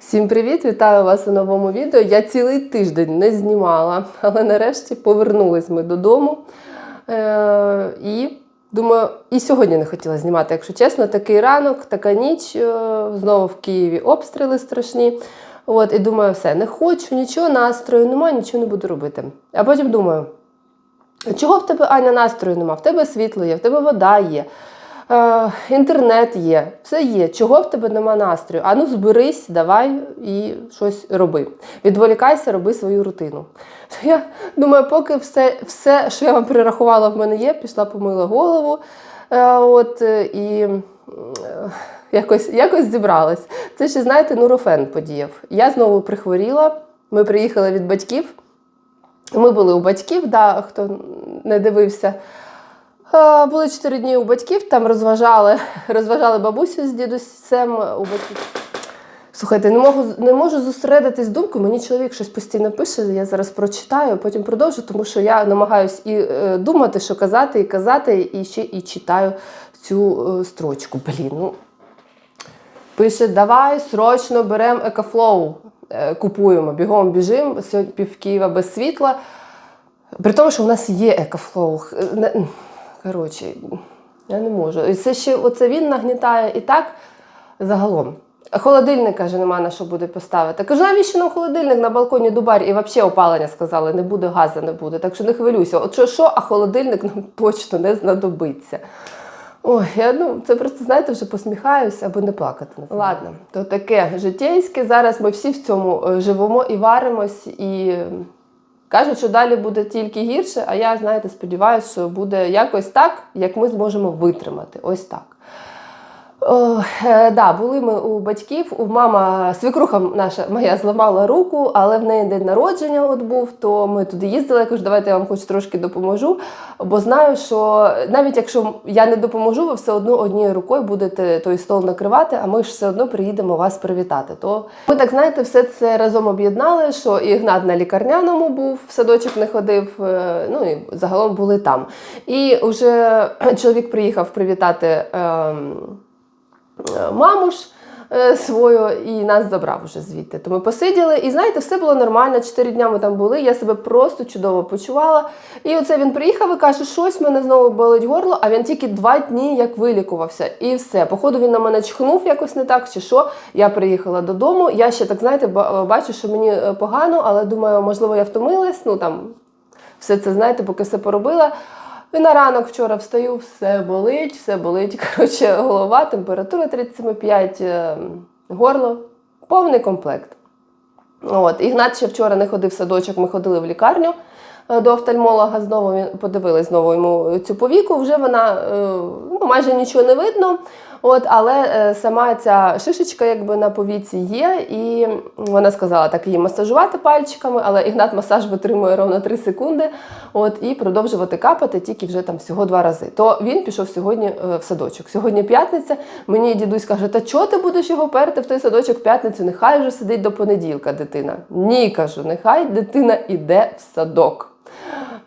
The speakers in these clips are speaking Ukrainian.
Всім привіт! Вітаю вас у новому відео. Я цілий тиждень не знімала, але нарешті повернулись ми додому. Е- і думаю, і сьогодні не хотіла знімати, якщо чесно, такий ранок, така ніч. е, знову в Києві обстріли страшні. От, і думаю, все, не хочу, нічого, настрою немає, нічого не буду робити. А потім думаю, чого в тебе Аня настрою нема? В тебе світло є, в тебе вода є. Е, інтернет є, все є. Чого в тебе нема настрою? Ану, зберись, давай і щось роби. Відволікайся, роби свою рутину. Я думаю, поки все, все що я вам перерахувала, в мене є, пішла помила голову. Е, от, е, і е, якось, якось зібралась. Це ще, знаєте, нурофен подіяв. Я знову прихворіла. Ми приїхали від батьків. Ми були у батьків, да, хто не дивився. Е, Були чотири дні у батьків, там розважали, розважали бабусю з дідусем у батьків. Слухайте, не можу, не можу зосередитись з думкою. Мені чоловік щось постійно пише, я зараз прочитаю, потім продовжу, тому що я намагаюсь і е, думати, що казати, і казати, і ще і читаю цю е, строчку. Блін, ну. Пише: давай срочно беремо екофлоу, е, купуємо, бігом біжимо, сьогодні пів Києва без світла. При тому, що в нас є екофлоу. Коротше, я не можу. І це ще оце він нагнітає і так загалом. Холодильник каже, нема на що буде поставити. Кажу, навіщо нам холодильник на балконі Дубарі? І взагалі опалення сказали, не буде газу, не буде. Так що не хвилюйся. От що, що, а холодильник нам точно не знадобиться. Ой, я ну це просто знаєте, вже посміхаюся, аби не плакати. Ладно, то таке життєйське. Зараз ми всі в цьому е, живемо і варимось, і кажуть, що далі буде тільки гірше. А я, знаєте, сподіваюся, що буде якось так, як ми зможемо витримати. Ось так. О, е, да, були ми у батьків. У мама свекруха наша моя зламала руку, але в неї день народження от був. То ми туди їздили. Я кажу, давайте я вам хоч трошки допоможу. Бо знаю, що навіть якщо я не допоможу, ви все одно однією рукою будете той стол накривати, а ми ж все одно приїдемо вас привітати. То ми так знаєте, все це разом об'єднали. Що і Ігнат на лікарняному був, в садочок не ходив. е, Ну і загалом були там. І вже чоловік приїхав привітати. ем, маму ж е, свою і нас забрав уже звідти. То ми посиділи, і знаєте, все було нормально. Чотири дня ми там були. Я себе просто чудово почувала. І оце він приїхав і каже, щось мене знову болить горло. А він тільки два дні як вилікувався, і все. Походу він на мене чхнув якось не так, чи що. Я приїхала додому. Я ще так знаєте, бачу, що мені е, погано, але думаю, можливо, я втомилась. Ну там все це, знаєте, поки все поробила. І на ранок вчора встаю, все болить, все болить. Коротше, голова, температура 37,5, е, горло, повний комплект. От. Ігнат ще вчора не ходив в садочок, ми ходили в лікарню е, до офтальмолога. Знову подивилась знову йому цю повіку. Вже вона е, ну, майже нічого не видно. От, але е, сама ця шишечка якби на повіці є, і вона сказала так її масажувати пальчиками, але Ігнат масаж витримує ровно 3 секунди. От, і продовжувати капати тільки вже там всього два рази. То він пішов сьогодні е, в садочок. Сьогодні п'ятниця. Мені дідусь каже: Та чого ти будеш його перти в той садочок в п'ятницю? Нехай вже сидить до понеділка дитина. Ні, кажу, нехай дитина іде в садок.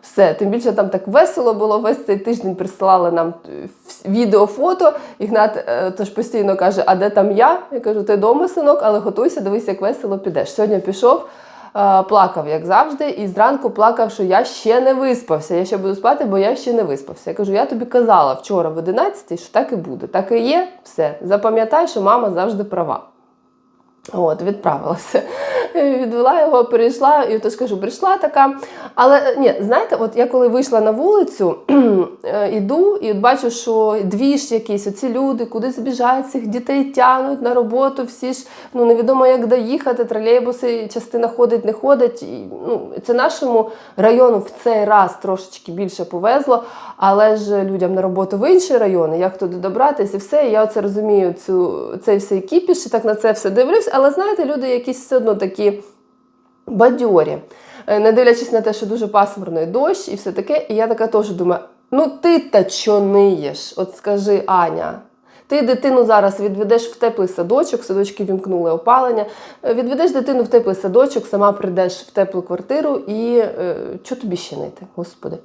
Все, тим більше там так весело було. Весь цей тиждень присилали нам е, відео, фото. Ігнат е, тож постійно каже: А де там я? Я кажу, ти вдома, синок, але готуйся, дивись, як весело підеш. Сьогодні пішов. е, Плакав, як завжди, і зранку плакав, що я ще не виспався. Я ще буду спати, бо я ще не виспався. Я кажу, я тобі казала вчора в 11 що так і буде. Так і є, все. Запам'ятай, що мама завжди права. От, відправилася. Відвела його, перейшла, і то скажу, прийшла така. Але е, ні, знаєте, от я коли вийшла на вулицю, е, іду і от бачу, що двіж якийсь, оці люди, куди збіжають, цих дітей тягнуть на роботу, всі ж ну невідомо як доїхати, тролейбуси, частина ходить, не ходить. І, ну, це нашому району в цей раз трошечки більше повезло, але ж людям на роботу в інші райони, як туди добратися і все. І я оце розумію цю, цей всей кіпіш, і так на це все дивлюсь. Але знаєте, люди якісь все одно такі бадьорі, Е, не дивлячись на те, що дуже пасмурний дощ і все таке. І я така теж думаю: ну ти та чо ниєш? От скажи, Аня. Ти дитину зараз відведеш в теплий садочок, садочки вімкнули опалення. е, Відведеш дитину в теплий садочок, сама прийдеш в теплу квартиру і е, що тобі ще нити, господи.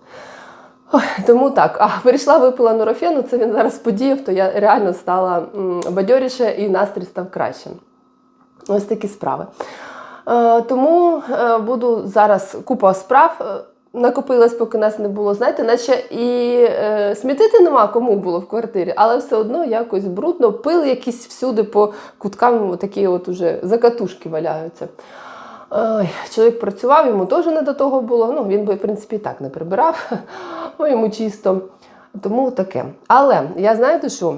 Ой, тому так, а прийшла, випила нурофену, це він зараз подіяв, то я реально стала бадьоріше і настрій став кращим. Ось такі справи. Е, тому е, буду зараз купа справ. е, Накопилось, поки нас не було, знаєте, наче і е, смітити нема кому було в квартирі, але все одно якось брудно, пил якісь всюди по куткам такі от уже закатушки валяються. Ой, чоловік працював, йому теж не до того було. Ну, він би, в принципі, і так не прибирав, бо йому чисто. Тому таке. Але я знаєте що?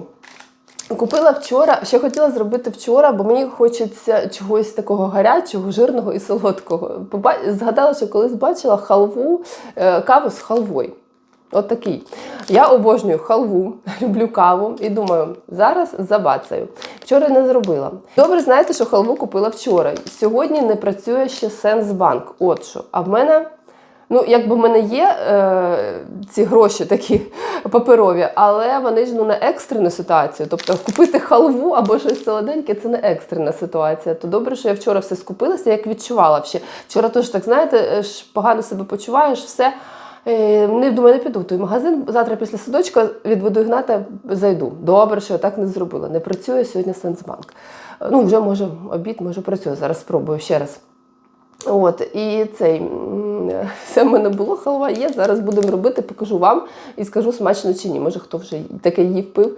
Купила вчора, ще хотіла зробити вчора, бо мені хочеться чогось такого гарячого, жирного і солодкого. Згадала, що колись бачила халву, е, каву з халвою. От такий. Я обожнюю халву, люблю каву і думаю, зараз забацаю. Вчора не зробила. Добре, знаєте, що халву купила вчора. Сьогодні не працює ще Сенсбанк. От що. А в мене. Ну, якби в мене є е, ці гроші такі паперові, але вони ж ну не екстрену ситуацію. Тобто купити халву або щось солоденьке це не екстрена ситуація. То добре, що я вчора все скупилася, як відчувала ще. Вчора теж так знаєте, е, погано себе почуваєш, все. Не думаю, не піду в той магазин. Завтра після садочка відведу Ігната, зайду. Добре, що я так не зробила. Не працює сьогодні Сенсбанк. Ну, вже може обід, може працює. Зараз спробую ще раз. От, і цей все в мене було, халва є. Зараз будемо робити, покажу вам і скажу, смачно чи ні. Може, хто вже таке їв пив.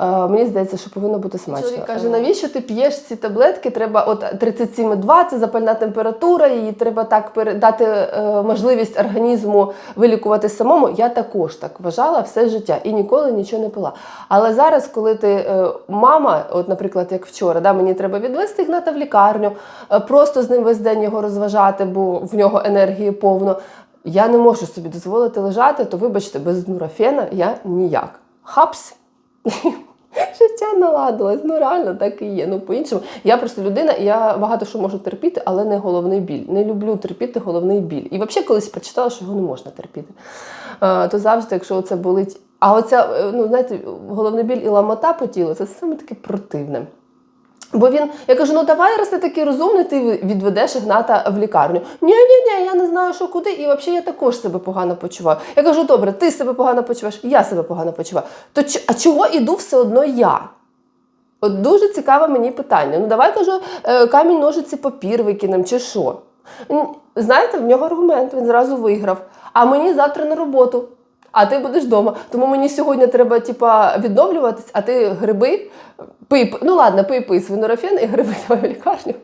Е, мені здається, що повинно бути смачно. Чоловік каже, навіщо ти п'єш ці таблетки? Треба от 37,2 це запальна температура, її треба так передати е, можливість організму вилікувати самому. Я також так вважала все життя і ніколи нічого не пила. Але зараз, коли ти е, мама, от, наприклад, як вчора, да, мені треба відвести Ігната в лікарню, е, просто з ним весь день його розважати, бо в нього енергії повно. Я не можу собі дозволити лежати, то вибачте, без нурофена я ніяк. Хапс. Життя наладилось, ну реально так і є. Ну по-іншому. Я просто людина, я багато що можу терпіти, але не головний біль. Не люблю терпіти головний біль. І взагалі колись прочитала, що його не можна терпіти. То завжди, якщо це болить. А оця, е, ну знаєте, головний біль і ламота по тілу це саме таке противне. Бо він, я кажу, ну давай, раз ти такий розумний, ти відведеш Ігната в лікарню. Ні, ні, ні, я не знаю, що куди, і взагалі я також себе погано почуваю. Я кажу, добре, ти себе погано почуваєш, я себе погано почуваю. То а чого іду все одно я? От дуже цікаве мені питання. Ну давай кажу, е, камінь, ножиці, папір викинемо, чи що? Знаєте, в нього аргумент, він зразу виграв. А мені завтра на роботу. А ти будеш вдома. Тому мені сьогодні треба типа, відновлюватись, а ти гриби, пий, ну ладно, пий пий свинорофен і гриби давай лікарню.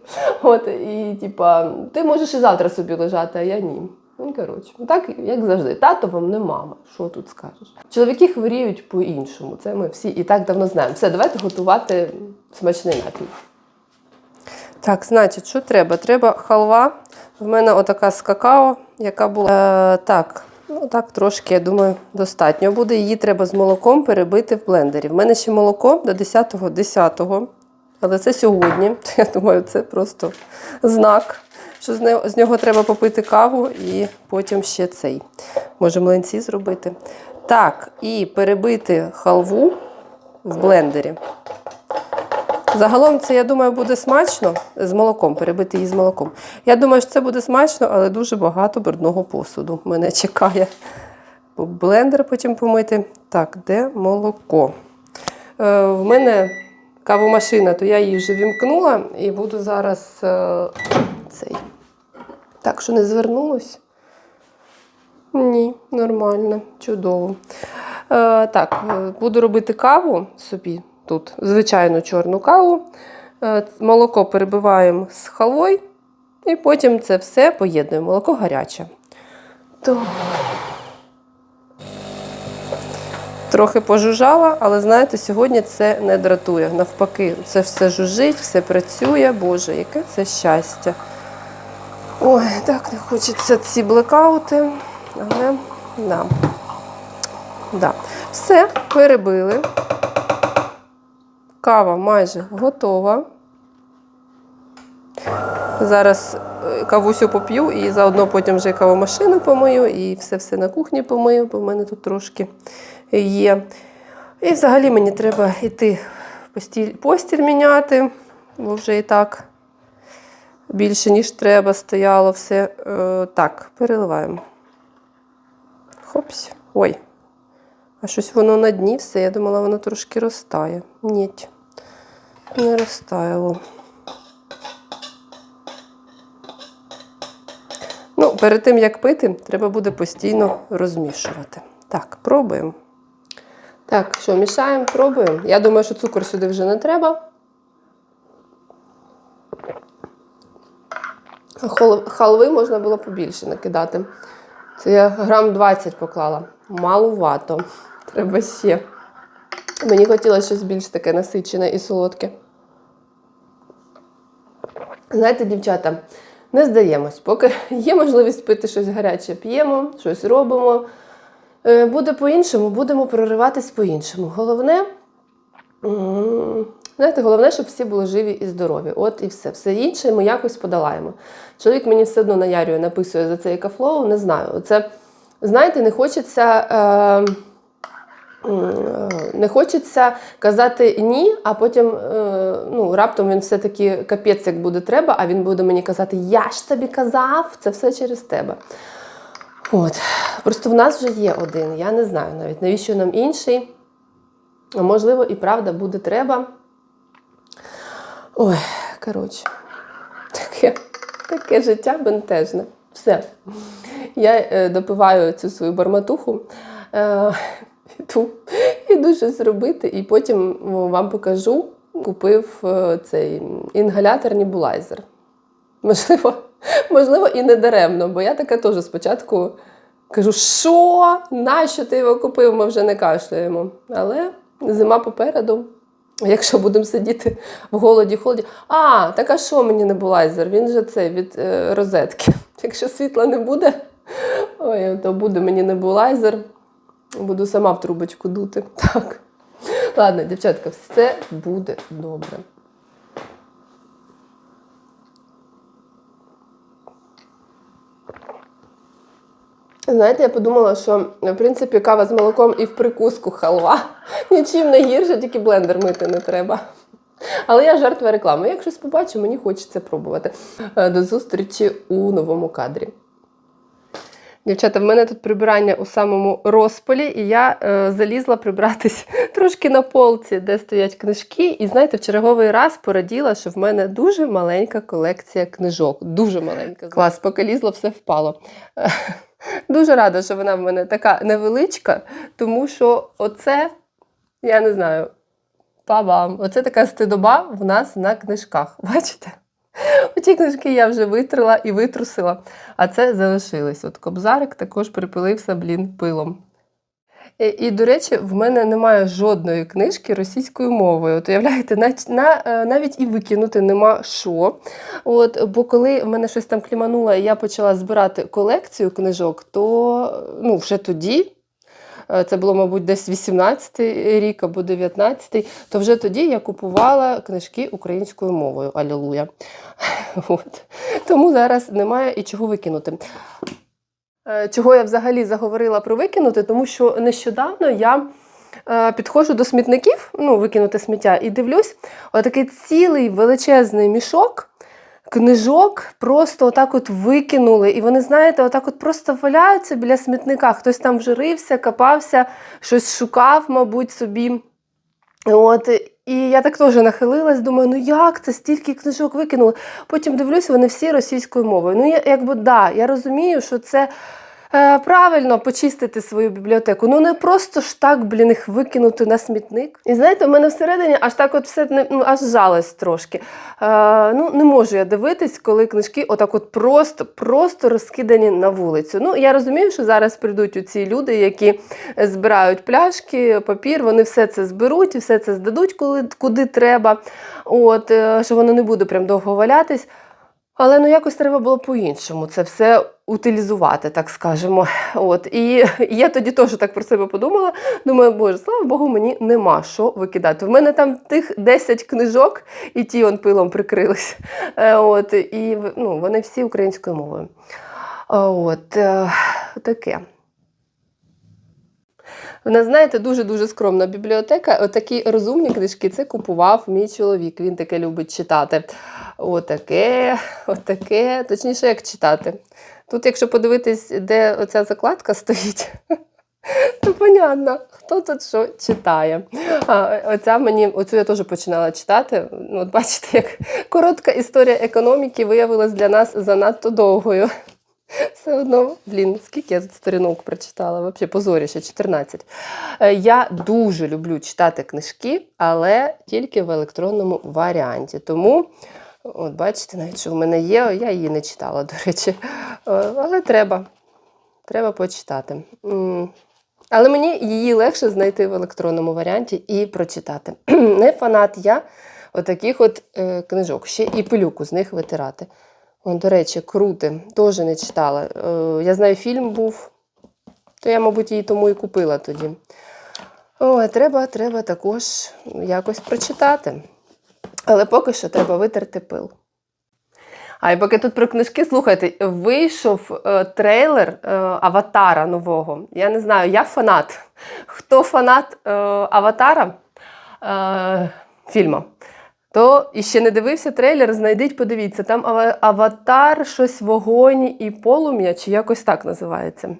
От, і типа, ти можеш і завтра собі лежати, а я ні. Ну, коротше, так як завжди, тато вам не мама. Що тут скажеш? Чоловіки хворіють по-іншому. Це ми всі і так давно знаємо. Все, давайте готувати смачний напій. Так, значить, що треба? Треба халва. В мене отака з какао, яка була. Е, так, ну так трошки, я думаю, достатньо буде. Її треба з молоком перебити в блендері. В мене ще молоко до 10-го 10-го. Але це сьогодні. Я думаю, це просто знак, що з нього треба попити каву і потім ще цей. Може, млинці зробити. Так, і перебити халву в блендері. Загалом це, я думаю, буде смачно з молоком, перебити її з молоком. Я думаю, що це буде смачно, але дуже багато брудного посуду мене чекає. Блендер потім помити. Так, де молоко? Е, в мене кавомашина, то я її вже вімкнула і буду зараз е, цей. Так, що не звернулось? Ні, нормально, чудово. Е, так, е, буду робити каву собі тут, звичайну чорну каву. Е, молоко перебиваємо з халвою, і потім це все поєднуємо. Молоко гаряче. Так. Трохи пожужжала, але знаєте, сьогодні це не дратує. Навпаки, це все жужить, все працює. Боже, яке це щастя. Ой, так не хочеться ці блекаути, але да. Да. Все, перебили. Кава майже готова. Зараз е, кавусю поп'ю і заодно потім вже кавомашину помию і все-все на кухні помию, бо в мене тут трошки є. І взагалі мені треба йти постіль, постіль міняти, бо вже і так більше, ніж треба, стояло все. Е, так, переливаємо. Хопсь. Ой. А щось воно на дні все. Я думала, воно трошки розтає. Ні, не розтаяло. Ну, перед тим, як пити, треба буде постійно розмішувати. Так, пробуємо. Так, що, мішаємо, пробуємо. Я думаю, що цукор сюди вже не треба. Халви можна було побільше накидати. Це я грам 20 поклала. Малувато. Треба ще. Мені хотілося щось більш таке насичене і солодке. Знаєте, дівчата, не здаємось, поки є можливість пити щось гаряче, п'ємо, щось робимо. Е, Буде по-іншому, будемо прориватись по-іншому. Головне, знаєте, головне, щоб всі були живі і здорові. От і все. Все інше ми якось подолаємо. Чоловік мені все одно наярює, написує за це екафлоу, не знаю. Це, знаєте, не хочеться. Е, Не хочеться казати ні, а потім е, ну, раптом він все-таки капець як буде треба, а він буде мені казати, я ж тобі казав, це все через тебе. От. Просто в нас вже є один. Я не знаю навіть, навіщо нам інший. Можливо, і правда буде треба. Ой, коротше, таке, таке життя бентежне. Все. Я е, допиваю цю свою барматуху. Іду, іду щось робити, і потім вам покажу. Купив е, цей інгалятор небулайзер. Можливо, можливо, і не даремно, бо я така теж спочатку кажу, що? Нащо ти його купив? Ми вже не кашляємо. Але зима попереду. Якщо будемо сидіти в голоді, холоді. А, так а що мені небулайзер? Він же це від е, розетки. Якщо світла не буде, ой, то буде мені небулайзер. Буду сама в трубочку дути. Так. Ладно, дівчатка, все буде добре. Знаєте, я подумала, що в принципі кава з молоком і в прикуску халва. Нічим не гірше, тільки блендер мити не треба. Але я жертва реклами. Як щось побачу, мені хочеться пробувати. Е, До зустрічі у новому кадрі. Дівчата, в мене тут прибирання у самому розпалі, і я е, залізла прибратись трошки на полці, де стоять книжки. І знаєте, в черговий раз пораділа, що в мене дуже маленька колекція книжок. Дуже маленька. Клас, поки лізла, все впало. Дуже рада, що вона в мене така невеличка, тому що оце, я не знаю, па-бам, оце така стидоба в нас на книжках. Бачите? Оті книжки я вже витрила і витрусила, а це залишилось. От кобзарик також припилився, блін, пилом. І, і, до речі, в мене немає жодної книжки російською мовою. От уявляєте, на, на, е, навіть і викинути нема що. От, бо коли в мене щось там клімануло, і я почала збирати колекцію книжок, то ну, вже тоді. Е, Це було, мабуть, десь 18-й рік або 19-й, то вже тоді я купувала книжки українською мовою. Алілуя. От. Тому зараз немає і чого викинути. Е, Чого я взагалі заговорила про викинути, тому що нещодавно я е, підходжу до смітників, ну, викинути сміття, і дивлюсь, отакий цілий величезний мішок. Книжок просто отак от викинули, і вони, знаєте, отак от просто валяються біля смітника. Хтось там вже рився, копався, щось шукав, мабуть, собі. От, і я так теж нахилилась, думаю, ну як це стільки книжок викинули. Потім дивлюся, вони всі російською мовою. Ну, я, якби да, я розумію, що це е, правильно почистити свою бібліотеку. Ну не просто ж так, блін, їх викинути на смітник. І знаєте, в мене всередині аж так от все ну, аж жалость трошки. Е, ну, не можу я дивитись, коли книжки отак от просто, просто розкидані на вулицю. Ну, я розумію, що зараз прийдуть оці люди, які збирають пляшки, папір, вони все це зберуть і все це здадуть, коли, куди треба. От, е, що воно не буде прям довго валятись. Але ну якось треба було по-іншому це все утилізувати, так скажемо. От. І я тоді теж так про себе подумала. Думаю, боже, слава Богу, мені нема що викидати. В мене там тих 10 книжок, і ті он пилом прикрились. Е, От, і ну, вони всі українською мовою. От, е, таке. У нас, знаєте, дуже-дуже скромна бібліотека. Отакі розумні книжки це купував мій чоловік. Він таке любить читати. Отаке, отаке. Точніше, як читати. Тут, якщо подивитись, де оця закладка стоїть, то понятно, хто тут що читає. А, оця мені, оцю я теж починала читати. Ну, От бачите, як коротка історія економіки виявилась для нас занадто довгою. Все одно, блін, скільки я сторінок прочитала, взагалі позоріше, 14. Е, Я дуже люблю читати книжки, але тільки в електронному варіанті. Тому, от бачите, навіть що в мене є, я її не читала, до речі. Е, Але треба. Треба почитати. Але мені її легше знайти в електронному варіанті і прочитати. Не фанат я отаких от е, книжок. Ще і пилюку з них витирати. О, до речі, крути, теж не читала. Е, я знаю, фільм був, то я, мабуть, її тому і купила тоді. О, треба, треба також якось прочитати. Але поки що треба витерти пил. А і поки тут про книжки, слухайте, вийшов е, трейлер е, Аватара нового. Я не знаю, я фанат. Хто фанат е, Аватара е, фільму? То і ще не дивився трейлер, знайдіть, подивіться. Там аватар, щось вогонь і полум'я, чи якось так називається.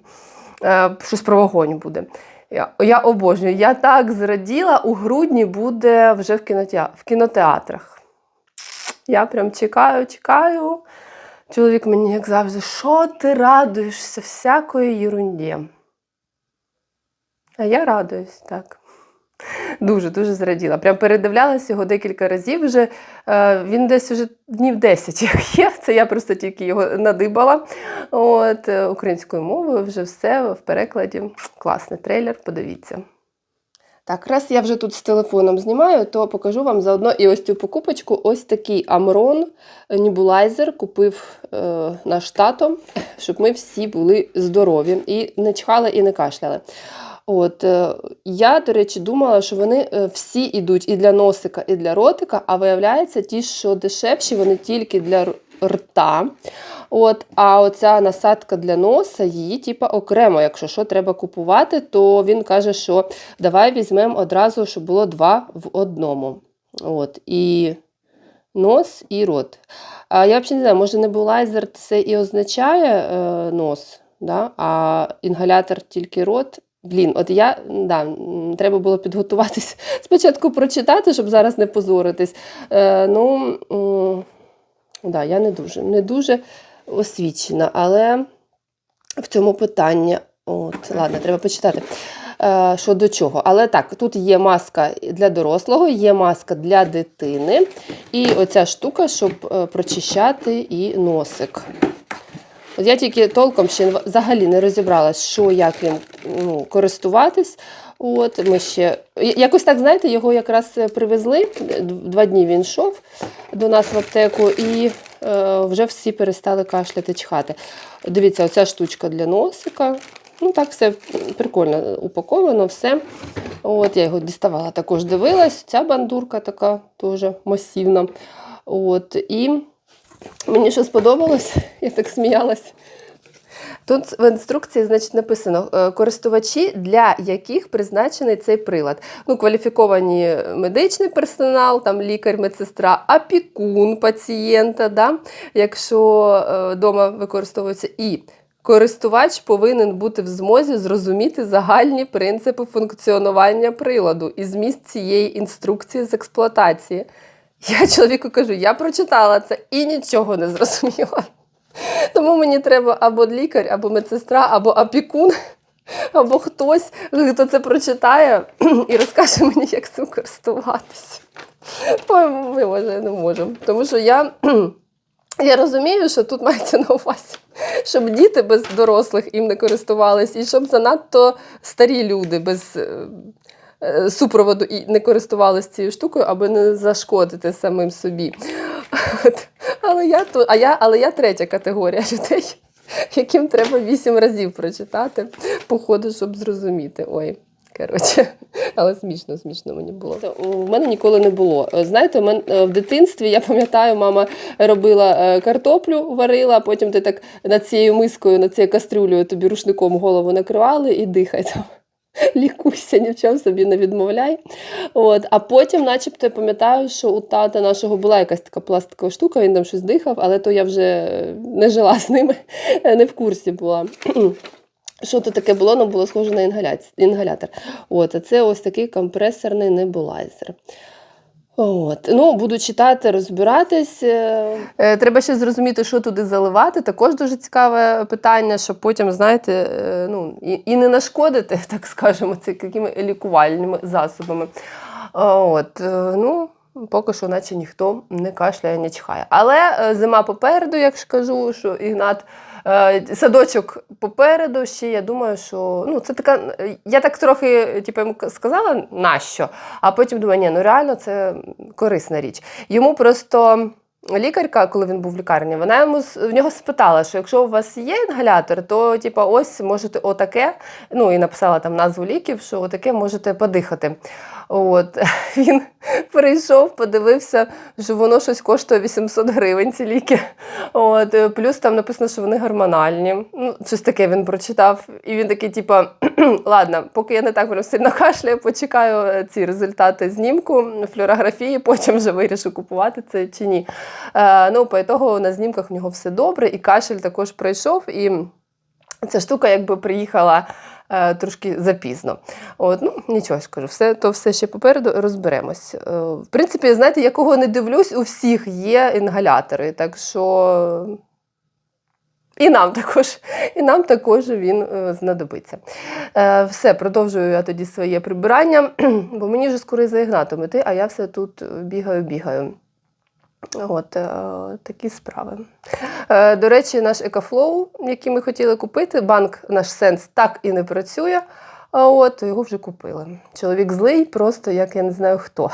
Е, щось про вогонь буде. Я, я обожнюю. Я так зраділа, у грудні буде вже в, кінотеа- в кінотеатрах. Я прям чекаю, чекаю. Чоловік мені, як завжди, що ти радуєшся всякої єрунді? А я радуюсь, так. Дуже, дуже зраділа. Прям передивлялася його декілька разів вже. Е, він десь вже днів 10 як є. Це я просто тільки його надибала. От, е, українською мовою вже все в перекладі. Класний трейлер, подивіться. Так, раз я вже тут з телефоном знімаю, то покажу вам заодно і ось цю покупочку. Ось такий Амрон небулайзер купив е, наш тато, щоб ми всі були здорові і не чхали і не кашляли. От, е, я, до речі, думала, що вони е, всі йдуть і для носика, і для ротика, а виявляється, ті, що дешевші, вони тільки для рта. От, а оця насадка для носа, її типа окремо, якщо що треба купувати, то він каже, що давай візьмемо одразу, щоб було два в одному. От, і нос, і рот. А я взагалі не знаю, може небулайзер це і означає е, нос, да? а інгалятор тільки рот. Блін, от я да, треба було підготуватись спочатку прочитати, щоб зараз не позоритись. Е, ну, да, я не дуже, не дуже освічена, але в цьому питанні. От, ладно, треба почитати. Е, що до чого. Але так, тут є маска для дорослого, є маска для дитини. І оця штука, щоб е, прочищати і носик. От я тільки толком ще взагалі не розібралась, що як їм ну, користуватись. От ми ще якось так, знаєте, його якраз е, привезли. Два дні він йшов до нас в аптеку, і е, вже всі перестали кашляти, чхати. Дивіться, оця штучка для носика. Ну так все прикольно упаковано, все. От я його діставала, також дивилась. Ця бандурка така теж масивна. От, і Мені що сподобалось, я так сміялась. Тут в інструкції значить, написано е, користувачі, для яких призначений цей прилад. Ну, кваліфіковані медичний персонал, там лікар, медсестра, опікун пацієнта, да? якщо вдома використовується і. Користувач повинен бути в змозі зрозуміти загальні принципи функціонування приладу і зміст цієї інструкції з експлуатації. Я чоловіку кажу, я прочитала це і нічого не зрозуміла. Тому мені треба або лікар, або медсестра, або опікун, або хтось, хто це прочитає і розкаже мені, як цим користуватися. Ми може, не можемо. Тому що я, я розумію, що тут мається на увазі, щоб діти без дорослих їм не користувались, і щоб занадто старі люди без супроводу і не користувалися цією штукою, аби не зашкодити самим собі. От. Але я то, а я, але я третя категорія людей, яким треба вісім разів прочитати по ходу, щоб зрозуміти. Ой. Коротше, але смішно, смішно мені було. У мене ніколи не було. Е, Знаєте, у мене е, в дитинстві я пам'ятаю, мама робила е, картоплю, варила, а потім ти так над цією мискою, над цією кастрюлею тобі рушником голову накривали і дихай там. Лікуйся, ні в чому собі не відмовляй. От. А потім, начебто, я пам'ятаю, що у тата нашого була якась така пластикова штука, він там щось дихав, але то я вже не жила з ними, не в курсі була. Що то таке було, ну було схоже на інгаляц- інгалятор. От, а це ось такий компресорний небулайзер. От. Ну, буду читати, розбиратись. Е, Треба ще зрозуміти, що туди заливати. Також дуже цікаве питання, щоб потім, знаєте, е, ну, і, і не нашкодити, так скажемо, це якими лікувальними засобами. От, е, ну, поки що, наче ніхто не кашляє, не чхає. Але е, зима попереду, як ж кажу, що Ігнат. Е, Садочок попереду ще я думаю, що ну це така. Я так трохи типу, йому сказала нащо, а потім думаю, ні, ну реально це корисна річ. Йому просто лікарка, коли він був в лікарні, вона йому в нього спитала, що якщо у вас є інгалятор, то типу, ось можете отаке. Ну і написала там назву ліків, що отаке можете подихати. От він прийшов, подивився, що воно щось коштує 800 гривень, ці ліки. От, е, плюс там написано, що вони гормональні. Ну, щось таке він прочитав. І він такий, типу, ладно, поки я не так прям сильно кашляю, почекаю е, ці результати знімку, флюорографії, потім вже вирішу, купувати це чи ні. Е, ну, по ітогу на знімках в нього все добре, і кашель також пройшов. І ця штука якби приїхала е, трошки запізно. От, ну, нічого ж кажу, все, то все ще попереду розберемось. Е, в принципі, знаєте, я кого не дивлюсь, у всіх є інгалятори. Так що. І нам також, і нам також він е, знадобиться. Все, продовжую я тоді своє прибирання, бо мені вже скоро за а я все тут бігаю, бігаю. От е, такі справи. Е, до речі, наш екофлоу, який ми хотіли купити, банк наш сенс так і не працює. А от його вже купили. Чоловік злий, просто як я не знаю хто.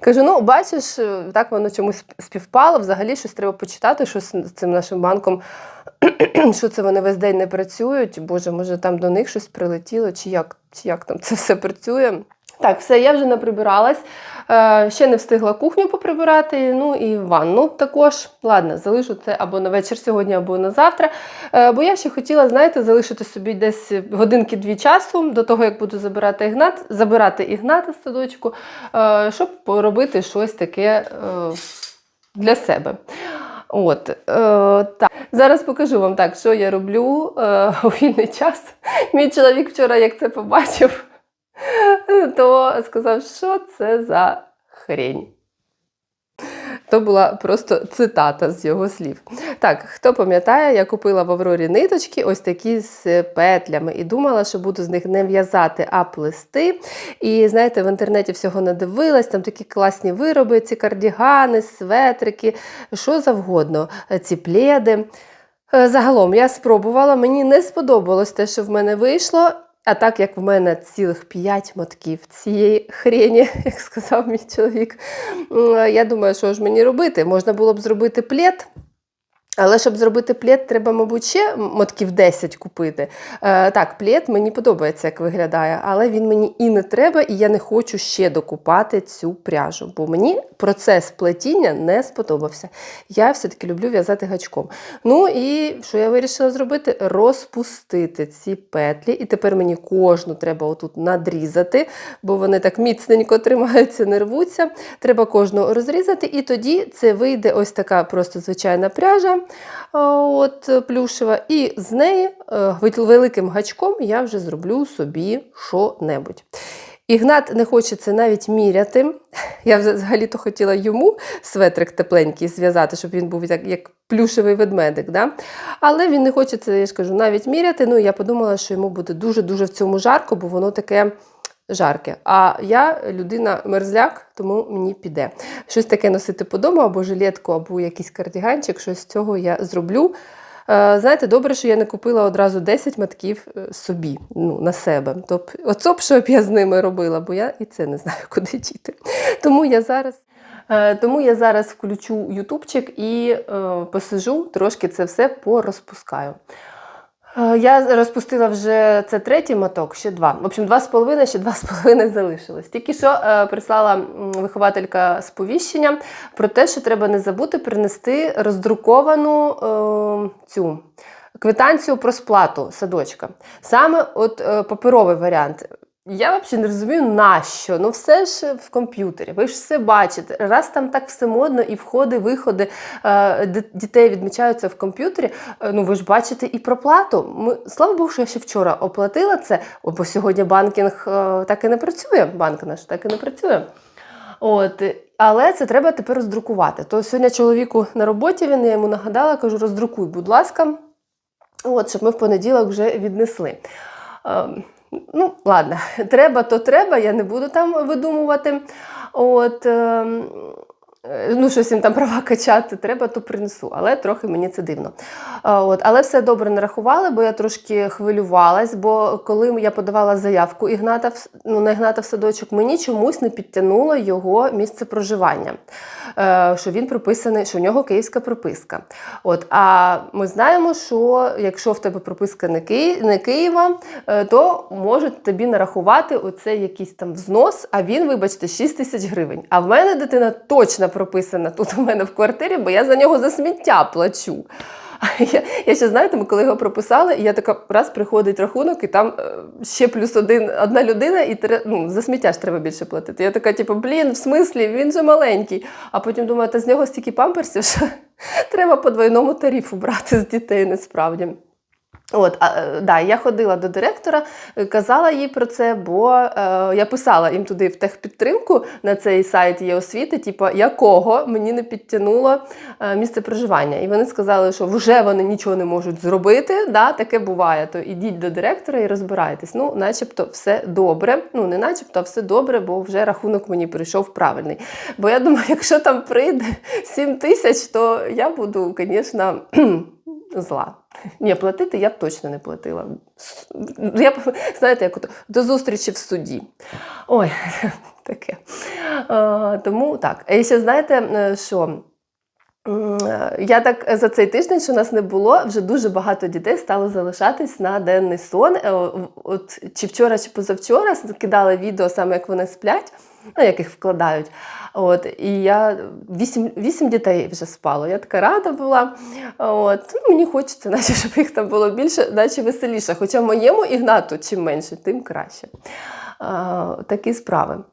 Кажу, ну бачиш, е, так воно чомусь співпало. Взагалі щось треба почитати, що з цим нашим банком, що це вони весь день не працюють. Боже, може там до них щось прилетіло, чи як, чи як там це все працює. Так, все, я вже наприбиралась. Е, ще не встигла кухню поприбирати, ну і ванну також. Ладно, залишу це або на вечір сьогодні, або на завтра. Е, бо я ще хотіла, знаєте, залишити собі десь годинки-дві часу до того, як буду забирати ігнат, забирати ігната з садочку, е, щоб поробити щось таке е, для себе. От, е, так. Зараз покажу вам так, що я роблю е, у вільний час. Мій чоловік вчора, як це побачив, то сказав, що це за хрень. То була просто цитата з його слів. Так, хто пам'ятає, я купила в Аврорі ниточки, ось такі з петлями, і думала, що буду з них не в'язати, а плести. І знаєте, в інтернеті всього надивилась, там такі класні вироби, ці кардігани, светрики, що завгодно, ці пледи. Е, Загалом я спробувала, мені не сподобалось те, що в мене вийшло. А так як в мене цілих п'ять мотків цієї хрені, як сказав мій чоловік, я думаю, що ж мені робити? Можна було б зробити плед. Але щоб зробити плед, треба, мабуть, ще мотків 10 купити. Е, так, плед мені подобається, як виглядає, але він мені і не треба, і я не хочу ще докупати цю пряжу, бо мені процес плетіння не сподобався. Я все-таки люблю в'язати гачком. Ну і що я вирішила зробити? Розпустити ці петлі. І тепер мені кожну треба отут надрізати, бо вони так міцненько тримаються, не рвуться. Треба кожну розрізати, і тоді це вийде ось така просто звичайна пряжа от, плюшева. І з неї е, великим гачком я вже зроблю собі що-небудь. Ігнат не хоче це навіть міряти. Я взагалі-то хотіла йому светрик тепленький зв'язати, щоб він був як, як плюшевий ведмедик. Да? Але він не хоче це, я ж кажу, навіть міряти. Ну, я подумала, що йому буде дуже-дуже в цьому жарко, бо воно таке жарке. А я людина мерзляк, тому мені піде. Щось таке носити по дому, або жилетку, або якийсь кардіганчик, щось з цього я зроблю. Е, Знаєте, добре, що я не купила одразу 10 матків е, собі, ну, на себе. Тобто, оце б що б я з ними робила, бо я і це не знаю, куди діти. Тому я зараз. е, Тому я зараз включу ютубчик і посижу, трошки це все порозпускаю. Е, Я розпустила вже це третій моток, ще два. В общем, два з половиною, ще два з половиною залишилось. Тільки що е, прислала вихователька сповіщення про те, що треба не забути принести роздруковану е, цю квитанцію про сплату садочка. Саме от паперовий варіант. Я взагалі не розумію, нащо. Ну, все ж в комп'ютері. Ви ж все бачите. Раз там так все модно, і входи, виходи е, дітей відмічаються в комп'ютері. е, Ну, ви ж бачите і проплату. Ми, слава Богу, що я ще вчора оплатила це, бо сьогодні банкінг е, так і не працює. Банк наш так і не працює. От, але це треба тепер роздрукувати. То сьогодні чоловіку на роботі він я йому нагадала, кажу, роздрукуй, будь ласка, от, щоб ми в понеділок вже віднесли. Ем, Ну, ладно, треба, то треба, я не буду там видумувати. От, е, ну, щось їм там права качати, треба, то принесу. Але трохи мені це дивно. От, але все добре нарахували, бо я трошки хвилювалась, бо коли я подавала заявку Ігната, ну, на Ігната в садочок, мені чомусь не підтягнуло його місце проживання. Е, що він прописаний, що в нього київська прописка. От, а ми знаємо, що якщо в тебе прописка не, Ки... не Києва, е, то можуть тобі нарахувати оцей якийсь там взнос, а він, вибачте, 6 тисяч гривень. А в мене дитина точно прописана тут у мене в квартирі, бо я за нього за сміття плачу. Я, я ще знаєте, ми коли його прописали, і я така раз приходить рахунок, і там е, ще плюс один одна людина, і ну, за сміття ж треба більше платити. Я така, типу, блін, в смислі, він же маленький. А потім думаю, та з нього стільки памперсів, що треба по двойному тарифу брати з дітей насправді. От, а, е, да, я ходила до директора, е, казала їй про це, бо е, я писала їм туди в техпідтримку на цей сайт є освіти, типу, якого мені не підтягнуло е, місце проживання. І вони сказали, що вже вони нічого не можуть зробити. Да, таке буває. То ідіть до директора і розбирайтесь. Ну, начебто, все добре. Ну, не начебто, а все добре, бо вже рахунок мені прийшов правильний. Бо я думаю, якщо там прийде 7 тисяч, то я буду, звісно, зла. Ні, платити я б точно не платила. Я знаєте, як ото, до зустрічі в суді. Ой, таке. А, тому так. І ще знаєте, е, що. Е, Я так за цей тиждень, що нас не було, вже дуже багато дітей стало залишатись на денний сон. Е, От чи вчора, чи позавчора кидали відео саме як вони сплять, ну як їх вкладають. От і я вісім, вісім дітей вже спало. Я така рада була. От ну, мені хочеться, наче щоб їх там було більше, наче веселіше. Хоча моєму ігнату чим менше, тим краще. А, такі справи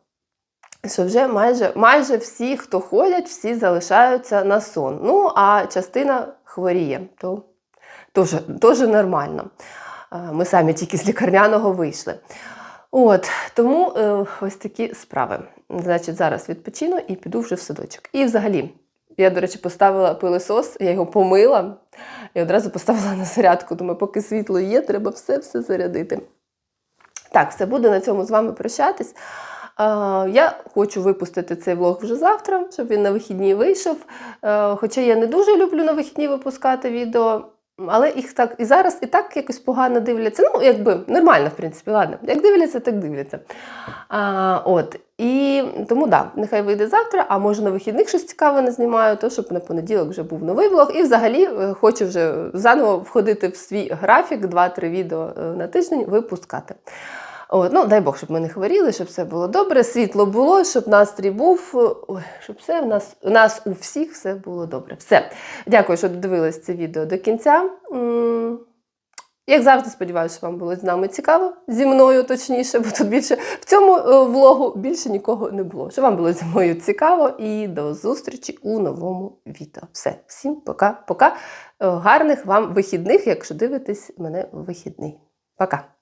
що вже майже, майже всі, хто ходять, всі залишаються на сон. Ну, а частина хворіє, то теж, теж нормально. Ми самі тільки з лікарняного вийшли. От, тому е, ось такі справи. Значить, зараз відпочину і піду вже в садочок. І взагалі, я, до речі, поставила пилосос, я його помила і одразу поставила на зарядку. Думаю, поки світло є, треба все-все зарядити. Так, все буде на цьому з вами прощатись. Я хочу випустити цей влог вже завтра, щоб він на вихідні вийшов. Е, Хоча я не дуже люблю на вихідні випускати відео, але їх так і зараз і так якось погано дивляться. Ну, якби нормально, в принципі, ладно. Як дивляться, так дивляться. А, от. І тому да, нехай вийде завтра, а може на вихідних щось цікаве не знімаю, то щоб на понеділок вже був новий влог. І взагалі е, хочу вже заново входити в свій графік 2-3 відео е, на тиждень випускати. От, ну, дай Бог, щоб ми не хворіли, щоб все було добре, світло було, щоб настрій був, щоб все в нас, у нас у всіх все було добре. Все. Дякую, що додивились це відео до кінця. Як завжди, сподіваюся, що вам було з нами цікаво, зі мною точніше, бо тут більше в цьому е, влогу більше нікого не було. Що вам було зі мною цікаво, і до зустрічі у новому відео. Все, всім пока-пока. Гарних вам вихідних, якщо дивитесь мене в вихідний. Пока!